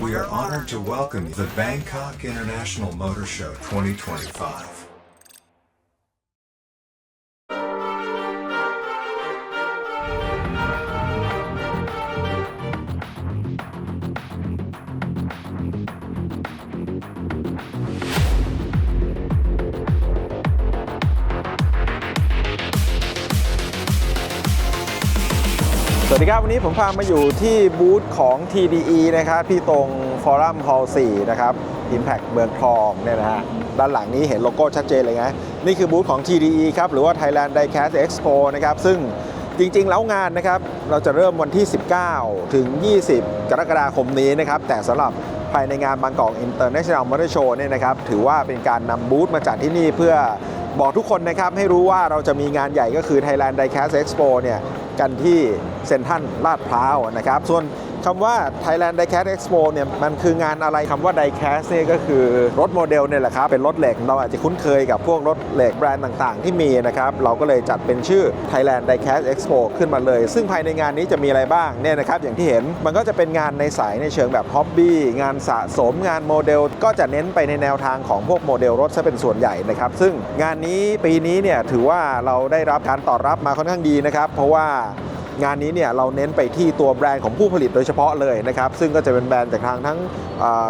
We are honored to welcome the Bangkok International Motor Show 2025. สวัสดีครับ วันนี้ผมพามาอยู่ที่บูธของ TDE นะครับที่ตรงฟอรัม Hall 4นะครับ Impact เมืองทองเนี่ยนะฮะด้านหลังนี้เห็นโลโก้ชัดเจนเลยนะนี่คือบูธของ TDE ครับ หรือว่า Thailand Diecast Expo นะครับ ซึ่งจริง ๆ แล้วงานนะครับ เราจะเริ่มวันที่ 19 ถึง 20 กรกฎาคมนี้นะครับ แต่สำหรับภายในงานบางกอก International Motor Show เนี่ยนะครับ ถือว่าเป็นการนำบูธมาจัดที่นี่เพื่อ บอกทุกคนนะครับให้รู้ว่าเราจะมีงานใหญ่ก็คือ Thailand Diecast Expo เนี่ยกันที่เซ็นทรัลลาดพร้าวนะครับ ส่วน คำว่า Thailand Diecast Expo เนี่ยมันคืองานอะไรคำว่า Diecast เนี่ยก็คือรถโมเดลเนี่ยแหละครับ เป็นรถเหล็ก เราอาจจะคุ้นเคยกับพวกรถเหล็กแบรนด์ต่างๆ ที่มีนะครับ เราก็เลยจัดเป็นชื่อ Thailand Diecast Expo ขึ้นมาเลย ซึ่งภายในงานนี้จะมีอะไรบ้างเนี่ยนะครับ อย่างที่เห็นมันก็จะเป็นงานในสายในเชิงแบบฮ็อบบี้งานสะสมงานโมเดล ก็จะเน้นไปในแนวทางของพวกโมเดลรถซะเป็นส่วนใหญ่นะครับซึ่งงานนี้ปีนี้เนี่ยถือว่าเราได้รับการตอบรับมาค่อนข้างดีนะครับเพราะว่า งานนี้เนี่ยเราเน้นไปที่ตัวแบรนด์ของผู้ผลิตโดยเฉพาะเลยนะครับซึ่งก็จะเป็นแบรนด์จากทางทั้ง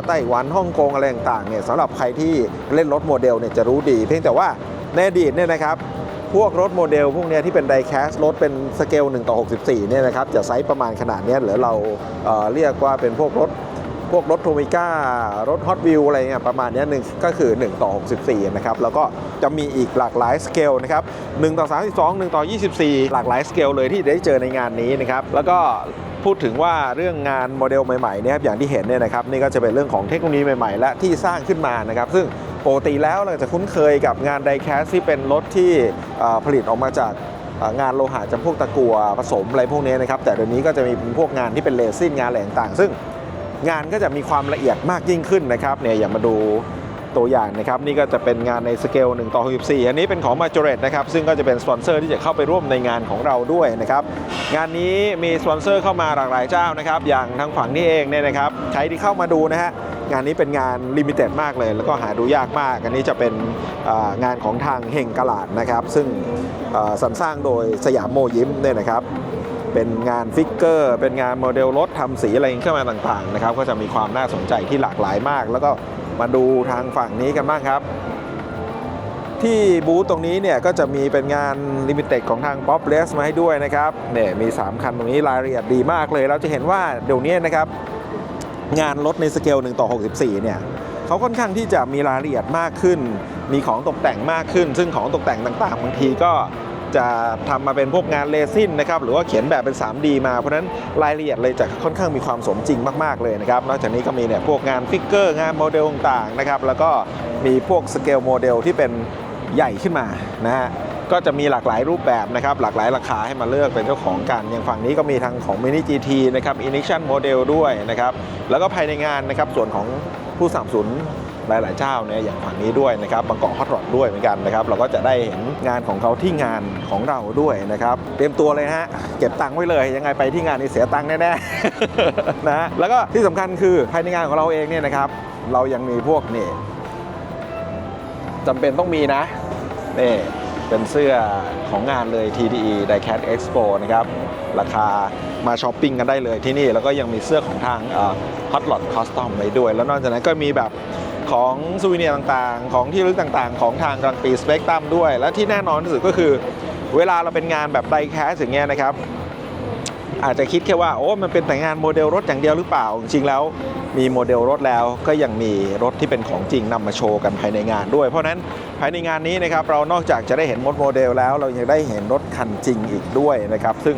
ไต้หวันฮ่องกงอะไรต่างๆเนี่ยสำหรับใครที่เล่นรถโมเดลเนี่ยจะรู้ดี เพียงแต่ว่าในอดีตเนี่ยนะครับพวกรถโมเดลพวกเนี้ยที่เป็นไดแคสรถเป็นสเกล1ต่อ64เนี่ยนะครับจะไซส์ประมาณขนาดนี้หรือเราเเรียกว่าเป็นพวกรถพวกรถโทมิก้ารถฮอตวิวอะไรเงี้ยประมาณนี้หนึ่งก็คือ 1 ต่อ 64 นะครับ แล้วก็ จะมีอีกหลากหลายสเกลนะครับ1ต่อ 32 1 ต่อ 24 หลากหลายสเกลเลยที่ได้เจอในงานนี้นะครับแล้วก็พูดถึงว่าเรื่องงานโมเดลใหม่ๆเนี่ยครับอย่างที่เห็นเนี่ยนะครับนี่ก็จะเป็นเรื่องของเทคโนโลยีใหม่ๆ และที่สร้างขึ้นมานะครับ ซึ่งปกติแล้วเราจะคุ้นเคยกับงานไดแคสที่เป็นรถที่ผลิตออกมาจากงานโลหะจำพวกตะกั่วผสมอะไรพวกนี้นะครับ แต่เดี๋ยวนี้ก็จะมีพวกงานที่เป็นเลซินงานอะไรต่างๆ ซึ่งงานก็จะมีความละเอียดมากยิ่งขึ้นนะครับเนี่ยอย่ามาดู ตัวอย่างนะครับนี่ก็จะเป็นงานในสเกล1ต่อ64อันนี้เป็นของ m a j o r e t นะครับซึ่งก็จะเป็นสปอนเซอร์ที่จะเข้าไปร่วมในงานของเราด้วยนะครับงานนี้มีสปอนเซอร์เข้ามาหลากหลายเจ้านะครับอย่างทางฝั่งนี้เองเนี่ยนะครับใครที่เข้ามาดูนะฮะงานนี้เป็นงานลิมิเต็ดมากเลย แล้วก็หาดูยากมาก อันนี้จะเป็นงานของทางเฮงกลาดนะครับ ซึ่งเอ่อสรรสร้างโดยสยามโมยิ้มเนี่ยนะครับเป็นงานฟิกเกอร์ เป็นงานโมเดลรถทำสีอะไรขึ้นมาต่างๆนะครับ ก็จะมีความน่าสนใจที่หลากหลายมาก แล้วก็ มาดูทางฝั่งนี้กันบ้างครับ ที่บูธตรงนี้เนี่ยก็จะมีเป็นงานลิมิเต็ดของทาง Pop r a c e มาให้ด้วยนะครับเนี่ยมี 3 คันตรงนี้รายละเอียดดีมากเลย เราจะเห็นว่าเดี๋ยวนี้นะครับ งานรถในสเกล1ต่อ 64 เนี่ยเขาค่อนข้างที่จะมีรายละเอียดมากขึ้น มีของตกแต่งมากขึ้น ซึ่งของตกแต่งต่างๆบางทีก็ จะทำมาเป็นพวกงานเลซินนะครับหรือว่าเขียนแบบเป็น 3D มาเพราะฉะนั้นรายละเอียดเลยจะค่อนข้างมีความสมจริงมากๆเลยนะครับนอกจากนี้ก็มีเนี่ยพวกงานฟิกเกอร์งานโมเดลต่างๆนะครับแล้วก็มีพวกสเกลโมเดลที่เป็นใหญ่ขึ้นมานะฮะก็จะมีหลากหลายรูปแบบนะครับ หลากหลายราคาให้มาเลือกเป็นเจ้าของกัน อย่างฝั่งนี้ก็มีทางของ Mini GT นะครับ Ignition Model ด้วยนะครับ แล้วก็ภายในงานนะครับ ส่วนของผู้สนับสนุน หลาย ๆ เจ้าเนี่ยอย่างฝั่งนี้ด้วยนะครับบางกอกฮอตรอดด้วยเหมือนกันนะครับเราก็จะได้เห็นงานของเขาที่งานของเราด้วยนะครับเตรียมตัวเลยฮะเก็บตังค์ไว้เลย ยังไงไปที่งานนี่เสียตังค์แน่ ๆ นะฮะแล้วก็ที่สำคัญคือภายในงานของเราเองเนี่ยนะครับเรายังมีพวกนี่จำเป็นต้องมีนะนี่เป็นเสื้อของงานเลย TDE Diecast Expo นะครับ ราคามาช้อปปิ้งกันได้เลยที่นี่ แล้วก็ยังมีเสื้อของทางเอ่อ Hot Lot Custom ไว้ด้วย แล้วนอกจากนั้นก็มีแบบ ของซูวิเนียต่างๆ ของที่ระลึกต่างๆ ของทางกลางปีสเปกตรัมด้วย และที่แน่นอนที่สุดก็คือ เวลาเราเป็นงานแบบ Diecast อย่างเงี้ยนะครับ อาจจะคิดแค่ว่าโอ้มันเป็นแต่งานโมเดลรถอย่างเดียวหรือเปล่า จริงแล้วมีโมเดลรถแล้วก็ยังมีรถที่เป็นของจริงนำมาโชว์กันภายในงานด้วย เพราะนั้นภายในงานนี้นะครับเรานอกจากจะได้เห็นรถโมเดลแล้ว เรายังได้เห็นรถคันจริงอีกด้วยนะครับ ซึ่ง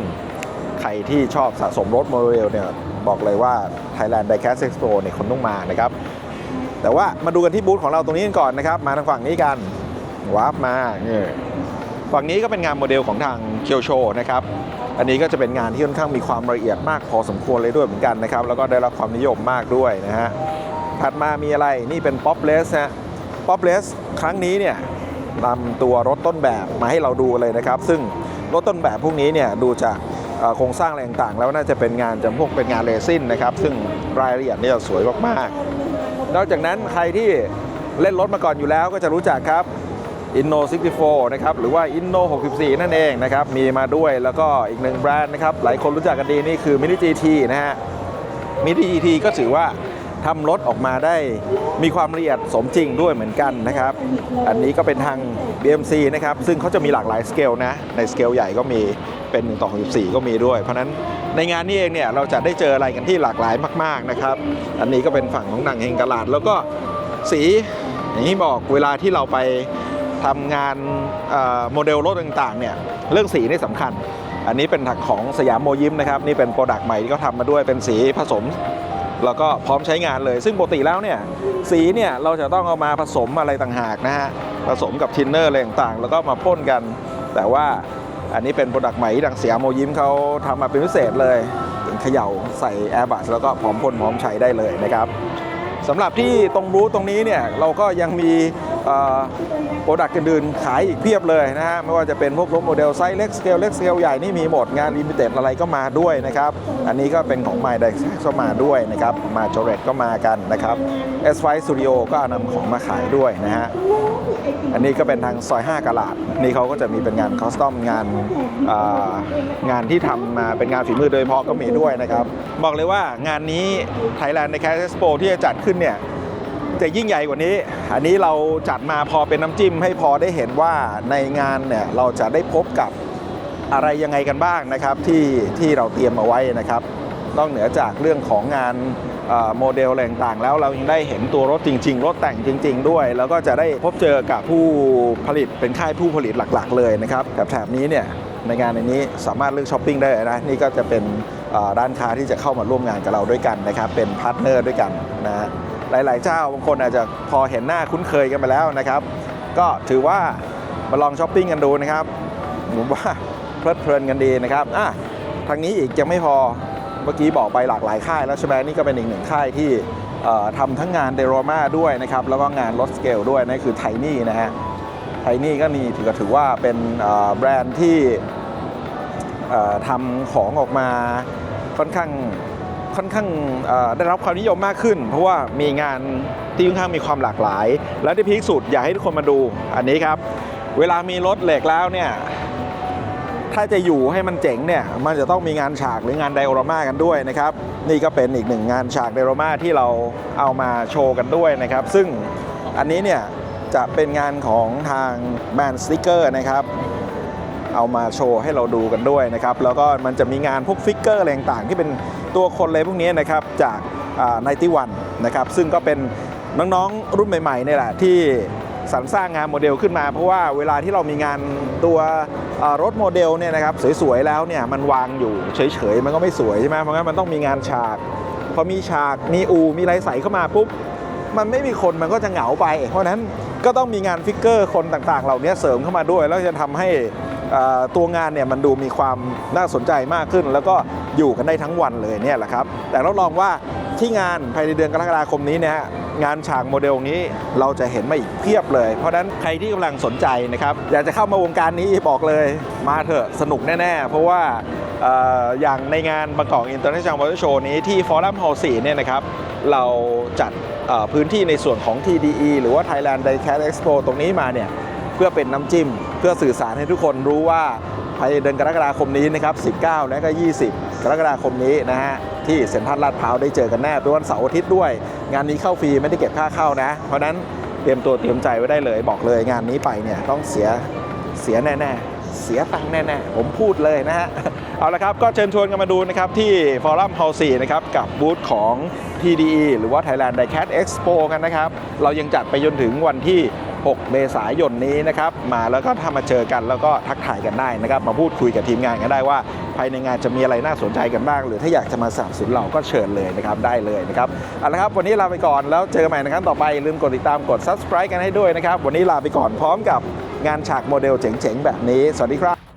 ใครที่ชอบสะสมรถโมเดลเนี่ยบอกเลยว่า Thailand Diecast Expo เนี่ยคนต้องมานะครับ แต่ว่ามาดูกันที่บูธของเราตรงนี้กันก่อนนะครับ มาทางฝั่งนี้กันวาร์ปมาเนี่ยฝั่งนี้ก็เป็นงานโมเดลของทางเคียวโชนะครับอันนี้ก็จะเป็นงานที่ค่อนข้างมีความละเอียดมากพอสมควรเลยด้วยเหมือนกันนะครับ แล้วก็ได้รับความนิยมมากด้วยนะฮะถัดมามีอะไรนี่เป็น Pop r a c e ฮะ Pop r a c e ครั้งนี้เนี่ยนำตัวรถต้นแบบมาให้เราดูเลยนะครับ ซึ่งรถต้นแบบพวกนี้เนี่ยดูจากโครงสร้างอะไรต่างๆ แล้วน่าจะเป็นงานจำพวกเป็นงานเรซินนะครับ ซึ่งรายละเอียดเนี่ยสวยมากๆ นอกจากนั้นใครที่เล่นรถมาก่อนอยู่แล้วก็จะรู้จักครับ Inno 64 นะครับ หรือว่า Inno 64 นั่นเองนะครับ มีมาด้วยแล้วก็อีกหนึ่งแบรนด์นะครับ หลายคนรู้จักกันดีนี่คือ Mini GT นะฮะมินิ GT ก็ถือว่า ทำรถออกมาได้มีความละเอียดสมจริงด้วยเหมือนกันนะครับ อันนี้ก็เป็นทาง BMC นะครับ ซึ่งเขาจะมีหลากหลายสเกลนะ ในสเกลใหญ่ก็มีเป็น1ต่อ64 ก็มีด้วย เพราะนั้นในงานนี้เองเนี่ยเราจะได้เจออะไรกันที่หลากหลายมาก ๆนะครับ อันนี้ก็เป็นฝั่งของหนังเฮงกลาด แล้วก็สีอย่างที่บอกเวลาที่เราไปทำงานโมเดลรถต่างๆเนี่ยเรื่องสีนี่สำคัญอันนี้เป็นถักของสยามโมยิ้มนะครับ นี่เป็นโปรดักต์ใหม่ที่เขาทำมาด้วยเป็นสีผสม แล้วก็พร้อมใช้งานเลย ซึ่งปกติแล้วเนี่ยสีเนี่ยเราจะต้องเอามาผสมอะไรต่างหากนะฮะผสมกับทินเนอร์อะไรต่างๆ แล้วก็มาพ่นกัน แต่ว่าอันนี้เป็นโปรดักต์ใหม่ที่ดังเสียโมยิ้มเขาทำมาเป็นพิเศษเลยเขย่าใส่แอร์บัสแล้วก็พร้อมพ่นพร้อมใช้ได้เลยนะครับสำหรับที่ตรงบูธตรงนี้เนี่ยเราก็ยังมี โปรดักต์อื่นๆขายอีกเพียบเลยนะฮะไม่ว่าจะเป็นพวกรถโมเดลไซส์เล็กสเกลเล็กสเกลใหญ่นี่มีหมดงานลิมิเต็ดอะไรก็มาด้วยนะครับ อันนี้ก็เป็นของ My d i ก็มาด้วยนะครับมาจอเรตก็มากันนะครับ S5 Studio ก็นำของมาขายด้วยนะฮะอันนี้ก็เป็นทางซอย 5กะลาดนี่เขาก็จะมีเป็นงานคอสตอมงานางานที่ทำมาเป็นงานฝีมือโดยเฉพาะก็มีด้วยนะครับ บอกเลยว่างานนี้ Thailand ใน c a s Expo ที่จะจัดขึ้นเนี่ย จะยิ่งใหญ่กว่านี้ อันนี้เราจัดมาพอเป็นน้ำจิ้มให้พอได้เห็นว่าในงานเนี่ยเราจะได้พบกับอะไรยังไงกันบ้างนะครับที่ที่เราเตรียมเอาไว้นะครับ นอกเหนือจากเรื่องของงานโมเดลอะไรต่างๆ แล้วเรายังได้เห็นตัวรถจริง ๆ รถแต่งจริง ๆ ด้วย แล้วก็จะได้พบเจอกับผู้ผลิตเป็นค่ายผู้ผลิตหลักๆ เลยนะครับแถบนี้เนี่ยในงานในนี้สามารถเลือกช้อปปิ้งได้นะนี่ก็จะเป็นร้านค้าที่จะเข้ามาร่วมงานกับเราด้วยกันนะครับ เป็นพาร์ทเนอร์ด้วยกันนะฮะ หลาย ๆ เจ้าบางคนอาจจะพอเห็นหน้าคุ้นเคยกันไปแล้วนะครับ ก็ถือว่ามาลองช้อปปิ้งกันดูนะครับผมว่าเพลิดเพลินกันดีนะครับอะทางนี้อีกยังไม่พอเมื่อกี้บอกไปหลากหลายค่ายแล้วใช่ไหมนี่ก็เป็นอีกหนึ่งค่ายที่ทำทั้งงานเดโรมาด้วยนะครับ แล้วก็งานรถสเกลด้วยนั่นคือไทนี่นะฮะไทนี่ก็นี่ถือถือว่าเป็นแบรนด์ที่ทำของออกมาค่อนข้าง ค่อนข้างได้รับความนิยมมากขึ้น เพราะว่ามีงานที่ค่อนข้างมีความหลากหลาย และที่พีคสุดอยากให้ทุกคนมาดูอันนี้ครับ เวลามีรถเหล็กแล้วเนี่ยถ้าจะอยู่ให้มันเจ๋งเนี่ยมันจะต้องมีงานฉากหรืองานไดโอรามากันด้วยนะครับ นี่ก็เป็นอีกหนึ่งงานฉากไดโอรามาที่เราเอามาโชว์กันด้วยนะครับ ซึ่งอันนี้เนี่ยจะเป็นงานของทางแบรนด์สติกเกอร์นะครับ เอามาโชว์ให้เราดูกันด้วยนะครับแล้วก็มันจะมีงานพวกฟิกเกอร์อะไรต่างๆที่เป็นตัวคนเลยพวกนี้นะครับจากไนตี้วันนะครับซึ่งก็เป็นน้องๆรุ่นใหม่ๆเนี่ยแหละที่สรรสร้างงานโมเดลขึ้นมา เพราะว่าเวลาที่เรามีงานตัวรถโมเดลเนี่ยนะครับสวยๆแล้วเนี่ยมันวางอยู่เฉยๆมันก็ไม่สวยใช่ไหมเพราะงั้นมันต้องมีงานฉาก พอมีฉากมีอู มีไรใสเข้ามาปุ๊บมันไม่มีคนมันก็จะเหงาไป เพราะนั้นก็ต้องมีงานฟิกเกอร์คนต่างๆ เหล่านี้เสริมเข้ามาด้วย แล้วจะทำให้ ตัวงานเนี่ยมันดูมีความน่าสนใจมากขึ้น แล้วก็อยู่กันได้ทั้งวันเลยเนี่ยแหละครับ แต่รับรองว่าที่งานภายในเดือนกรกฎาคมนี้นี่ยฮะงานฉากโมเดลนี้เราจะเห็นมาอีกเพียบเลย เพราะฉะนั้นใครที่กำลังสนใจนะครับอยากจะเข้ามาวงการนี้บอกเลยมาเถอะสนุกแน่ ๆ เพราะว่าออย่างในงานบางกอก International Motor Show นี้ที่ฟอรัม Hall 4เนี่ยนะครับเราจัดพื้นที่ในส่วนของ TDE หรือว่า Thailand Diecast Expo ตรงนี้มาเนี่ย เพื่อเป็นน้ำจิ้ม เพื่อสื่อสารให้ทุกคนรู้ว่าภายในเดือนกรกฎาคมนี้นะครับ 19 และก็ 20 กรกฎาคมนี้นะฮะที่เซ็นทรัลลาดพร้าวได้เจอกันแน่เป็นวันเสาร์อาทิตย์ด้วย งานนี้เข้าฟรีไม่ได้เก็บค่าเข้านะ เพราะฉะนั้นเตรียมตัวเตรียมใจไว้ได้เลย บอกเลยงานนี้ไปเนี่ยต้องเสียเสียแน่ ๆ เสียตังค์แน่ๆ ผมพูดเลยนะฮะ เอาละครับก็เชิญชวนกันมาดูนะครับที่ฟอรัม Hall 4นะครับ กับบูธของ TDE หรือว่า Thailand Diecast Expo กันนะครับ เรายังจัดไปจนถึงวันที่ 6 เมษายนนี้นะครับ มาแล้วก็ถ้ามาเจอกันแล้วก็ทักทายกันได้นะครับ มาพูดคุยกับทีมงานกันได้ว่า ภายในงานจะมีอะไรน่าสนใจกันบ้าง หรือถ้าอยากจะมาสนับสนุนเราก็เชิญเลยนะครับได้เลยนะครับเอาละครับวันนี้ลาไปก่อนแล้วเจอกันใหม่ในครั้งต่อไปลืมกดติดตามกด subscribe กันให้ด้วยนะครับวันนี้ลาไปก่อนพร้อมกับ งานฉากโมเดลเจ๋งๆ แบบนี้ สวัสดีครับ